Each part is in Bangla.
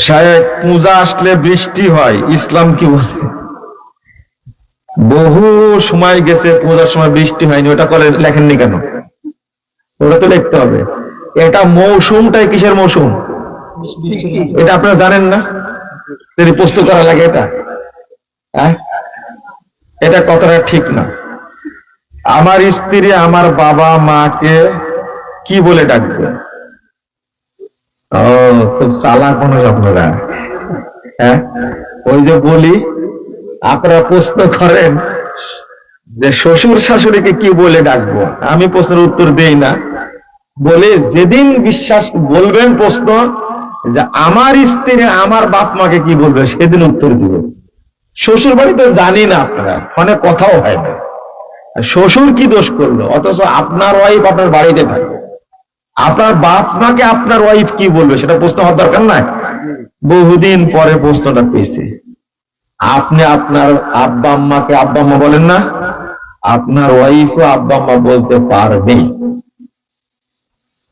সাহেব, পূজা আসলে বৃষ্টি হয়, ইসলাম কি বহু সময় গেছে পূজার সময় বৃষ্টি হয়নি, ওটা করে লেখেননি কেন? ওটা তো লিখতে হবে। এটা মৌসুমটাই কিসের মৌসুম? এটা আপনারা জানেন না? প্রস্তুত করা লাগে এটা। হ্যাঁ? এটা কতটা ঠিক না। আমার স্ত্রী আমার বাবা মাকে কি বলে ডাকবে? ও, খুব চালাক মানুষ আপনারা। হ্যাঁ? ওই যে বলি, আপনারা প্রশ্ন করেন যে শ্বশুর শাশুড়িকে কি বলে ডাকবো? আমি প্রশ্নের উত্তর দেই না। বলে যেদিন বিশ্বাস, বলবেন প্রশ্ন যে আমার স্ত্রী আমার বাপ মাকে কি বলবে, সেদিন উত্তর দিব। শ্বশুর বাড়ি তো জানি না আপনারা, ফোনে কথাও হয় না। শ্বশুর কি দোষ করল? অথচ আপনার ওয়াইফ আপনার বাড়িতে থাকে আপনার বাপ মাকে আপনার ওয়াইফ কি বলবে? সেটা প্রশ্ন হওয়ার দরকার নাই। বহুদিন পরে প্রশ্নটা পেয়েছে। আপনি আপনার আব্বা আম্মাকে আব্বা আম্মা বলেন না, আপনার ওয়াইফও আব্বা আম্মা বলতে পারবে।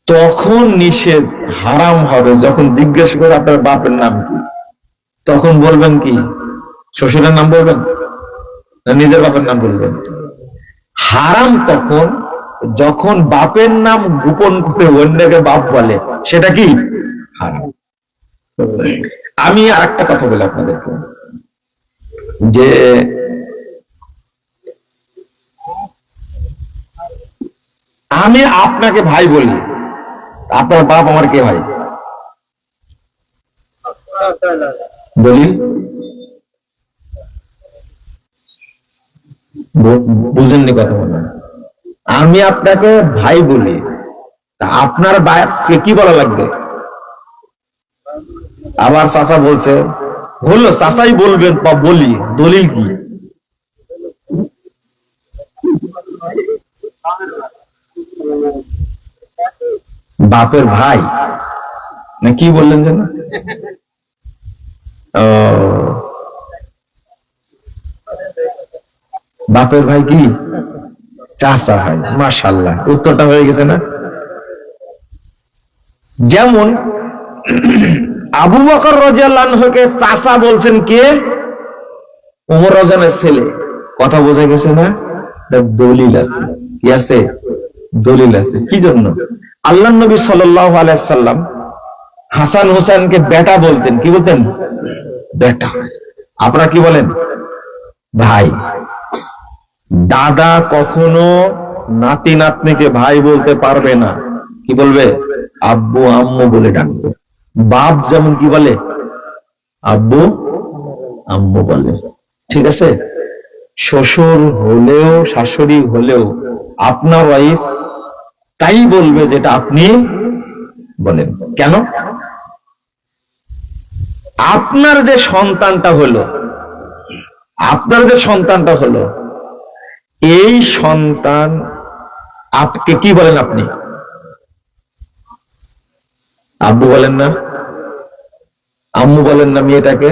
তখন নিষেধ হারাম হবে, যখন জিজ্ঞেস করে আপনার বাপের নাম কি? তখন বলবেন কি? শ্বশুরের নাম বলবেন? নিজের বাপের নাম বলবেন? হারাম তখন যখন বাপের নাম গোপন করে অন্যকে বাপ বলে, সেটা কি? আমি আর একটা কথা বলি আপনাদেরকে। যে আমি আপনাকে ভাই বলি, আপনার বাপ আমার কে ভাই? দলিল? বুঝেননি কথা হয়। আমি আপনাকে ভাই বলি আপনার বাপকে কি বলা লাগবে? আবার চাচা বলছে হলো চাচাই বলবেন বা বলি, দলিল কি? বাপের ভাই? না কি বললেন যেন? বাপের ভাই কি? চাচা ভাই মাশাল্লাহ উত্তরটা হয়ে গেছে না? যেমন আবু বকর রাজিয়াল্লাহকে চাচা বলছেন কে? ওমর রাজানের ছেলে। কথা বোঝা গেছে না? দলিল আছে। কি আছে? দলিল আছে। কি জন্য? আল্লাহ নবী সাল্লাল্লাহু আলাইহি সাল্লাম হাসান হোসেনকে বেটা বলতেন। কি বলতেন? বেটা। আপনারা কি বলেন? ভাই। দাদা কখনো নাতি নাতনিকে ভাই বলতে পারবে না। কি বলবে? আব্বু, আম্মু বলে ডাকবে। বাপ যেমন কি বলে? আব্বু, আম্মু বলে। ঠিক আছে? শ্বশুর হলেও, শাশুড়ি হলেও আপনার ওয়াইফ তাই বলবে যেটা আপনি বলেন। কেন? আপনার যে সন্তানটা হলো, আপনার যে সন্তানটা হলো এই সন্তান আপকে কি বলেন আপনি? আব্বু বলেন না। আম্মু বলেন না মেয়েটাকে।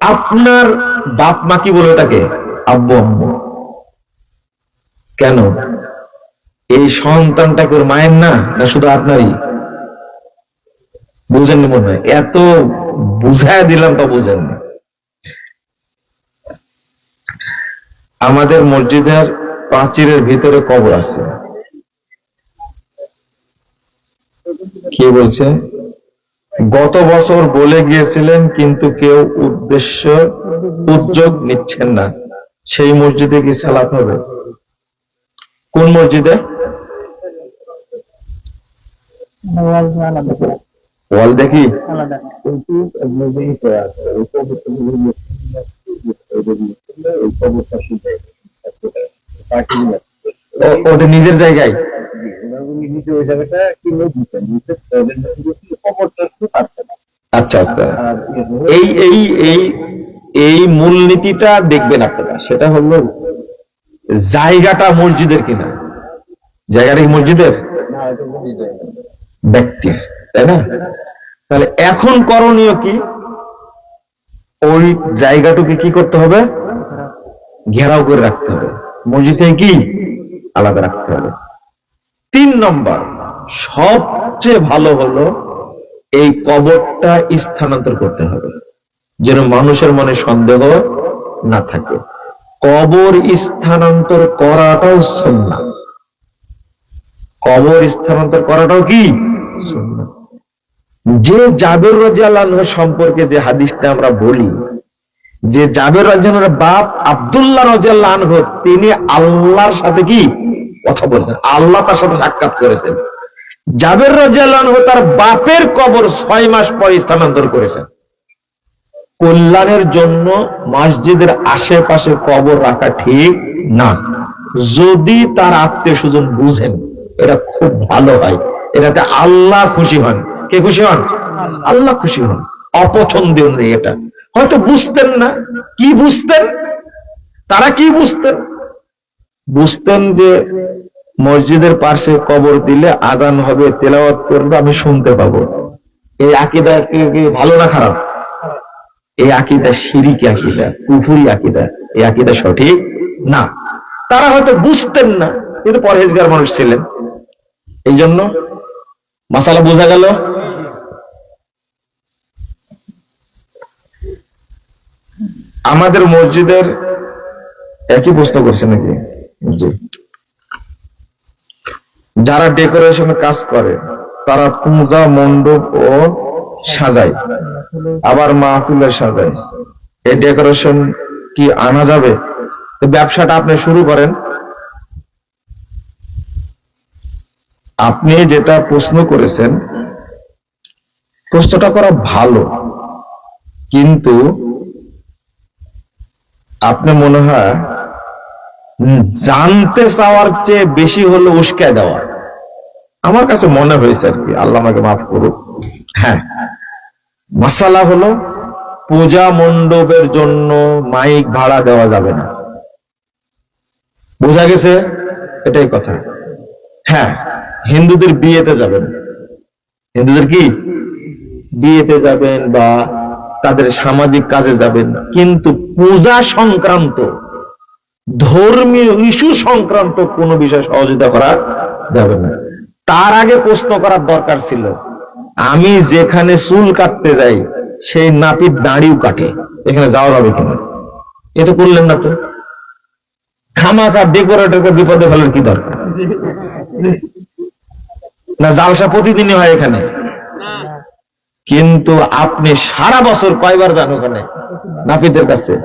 আপনার বাপ মা কি বলে তাকে? আব্বু, আম্মু। কেন? এই সন্তানটাকে ওর মায়ের না না শুধু আপনারই? বুঝেননি মনে হয়। এত বুঝায় দিলাম তো বুঝেননি। আমাদের মসজিদের প্রাচীরের ভিতরে কবর আছে। কে বলছে? গত বছর বলে গিয়েছিলেন কিন্তু কেউ উদ্দেশ্য উদ্যোগ নিচ্ছেন না। সেই মসজিদে কি সালাত হবে? কোন মসজিদে? ওয়াল দেখি। ও- নিজের জায়গায়? আচ্ছা আচ্ছা। সেটা হলো জায়গাটা মসজিদের কিনা। জায়গাটা কি মসজিদের? ব্যক্তির, তাই না? তাহলে এখন করণীয় কি? ওই জায়গাটুকে কি করতে হবে? ঘেরাও করে রাখতে হবে। মসজিদ কি? আলাদা রাখতে হবে। তিন নম্বর, সবচেয়ে ভালো হলো এই কবরটা স্থানান্তর করতে হবে। যেন মানুষের মনে সন্দেহ না থাকে। কবর স্থানান্তর করাটাও সুন্নাহ কবর স্থানান্তর করাটাও কি? সুন্নাহ যে জাবের রাজিয়াল্লাহ সম্পর্কে যে হাদিসটা আমরা বলি, যে জাবের রাজিয়ালের বাপ আব্দুল্লাহ রাজিয়াল্লাহ তিনি আল্লাহর সাথে কি? কথা বলেছেন। আল্লাহ তার সাথে সাক্ষাৎ করেছেন। জাবের রাজিয়াল্লাহ তার বাপের কবর ছয় মাস পরে স্থানান্তর করেছেন। কল্যাণের জন্য মসজিদের আশেপাশে কবর রাখা ঠিক না। যদি তার আত্মীয় স্বজন বুঝেন, এটা খুব ভালো হয়। এটাতে আল্লাহ খুশি হন। কে খুশি হন? আল্লাহ খুশি হন। অপছন্দীয় নেই এটা। হয়তো বুঝতেন না। কি বুঝতেন? তারা কি বুঝতেন? বুঝতেন যে মসজিদের পাশে কবর দিলে আজান হবে, তেলাওয়াত করবে, আমি শুনতে পাবো। এই আকিদা ভালো না খারাপ? এই আকিদা সিরিকি আকিদা, কুফুরি আকিদা। এই আকিদা সঠিক? না। তারা হয়তো বুঝতেন না, কিন্তু পরহেজগার মানুষ ছিলেন। এই জন্য মাসালা বোঝা গেল? আমাদের মসজিদের একই প্রশ্ন করছে নাকি? যারা ডেকোরেশনে কাজ করে, তারা পূজা, মণ্ডপ ও সাজায়, আবার মাহফিলে সাজায়। এই ডেকোরেশন কি আনা যাবে? ব্যবসাটা আপনি শুরু করেন। আপনি যেটা প্রশ্ন করেছেন, প্রশ্নটা করা ভালো, কিন্তু আপনি মনে হয় জানতে চাওয়ার চেয়ে বেশি হলো উস্কায় দেওয়া। আমার কাছে মনে হয়েছে আর কি আল্লাহ আমাকে মাফ করুক। হ্যাঁ মশালা হলো পূজা মণ্ডপের জন্য মাইক ভাড়া দেওয়া যাবে না। বোঝা গেছে? এটাই কথা। হ্যাঁ হিন্দুদের বিয়েতে যাবেন। হিন্দুদের কি? বিয়েতে যাবেন বা তাদের সামাজিক কাজে যাবেন কিন্তু পূজা সংক্রান্ত, ধর্মীয় ইস্যু সংক্রান্ত কোনো বিষয় সহযোগিতা করা যাবে না। তার আগে প্রশ্ন করার দরকার ছিল, আমি যেখানে চুল কাটতে যাই, সেই নাপিত দাঁড়িও কাটে, এখানে যাওয়া যাবে কিনা? তো করলেন না তো। খামাখা ডেকোরেটরকে বিপদে ফেলার কি দরকার? না, জালসা প্রতিদিনই হয় এখানে। কিন্তু আপনি সারা বছর কয়বার যান ওখানে? নাপিতের কাছে।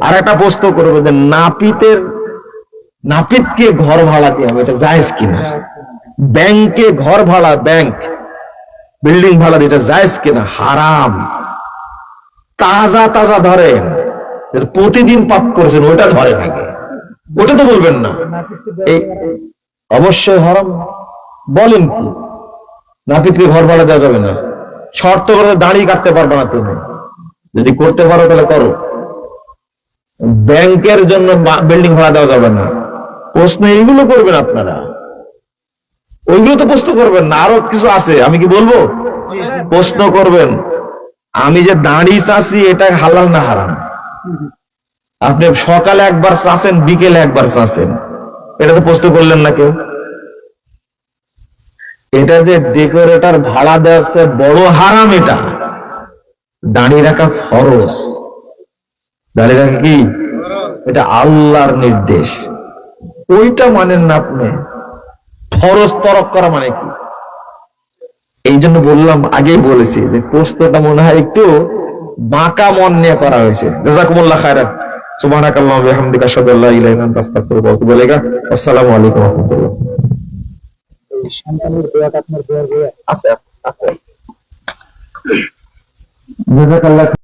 আর একটা প্রশ্ন করব যে নাপিতের, নাপিতকে ঘর ভাড়া দিয়ে হবে, এটা জায়েজ কিনা? ব্যাংকে ঘর ভাড়া, ব্যাংক। বিল্ডিং ভাড়া এটা জায়েজ কিনা? হারাম। তাজা তাজা ধরেন। প্রতিদিন পাপ করেছেন ওটা ধরে আগে। ওটা তো বলবেন না। এই, অবশ্যই হারাম। বলেন কি? নাপিতকে ঘর ভাড়া দেওয়া যাবে না। শর্ত করে দাঁড়িয়ে কাটতে পারবে না তুমি। যদি করতে পারো তাহলে করো। ব্যাংকের জন্য বিল্ডিং ভাড়া দেওয়া যাবে না। প্রশ্ন এইগুলো করবেন আপনারা। ওইগুলো তো প্রশ্ন করবেন না। আরও কিছু আছে, আমি কি বলব? প্রশ্ন করবেন। আমি যে দাঁড়িয়ে চাচ্ছি, এটা হালাল না হারাম? আপনি সকালে একবার চাচ্ছেন, বিকেলে একবার চাচ্ছেন? এটা তো প্রশ্ন করলেন না কেউ? এটা যে ডেকোরেটর ভাড়া দেওয়াচ্ছে বড় হারাম এটা। দাঁড়িয়ে রাখা ফরজ। দাঁড়িয়ে রাখা কি? এটা আল্লাহর নির্দেশ। ওইটা মানেন না আপনি। ফরজ তরক করা মানে কি? এই জন্য বললাম, আগেই বলেছি যে প্রশ্নটা মনে হয় একটু বাঁকা মন নিয়ে করা হয়েছে। জাজাকুমুল্লাহ খায়রান। সুবহানাকাল্লাহু ওয়া বিহামদিকা, আশহাদু আল্লা আসসালামু আলাইকুম রাহমাতুল্লাহ। সন্তানের দোয়াটা আপনার দোয়ার আছে। আছে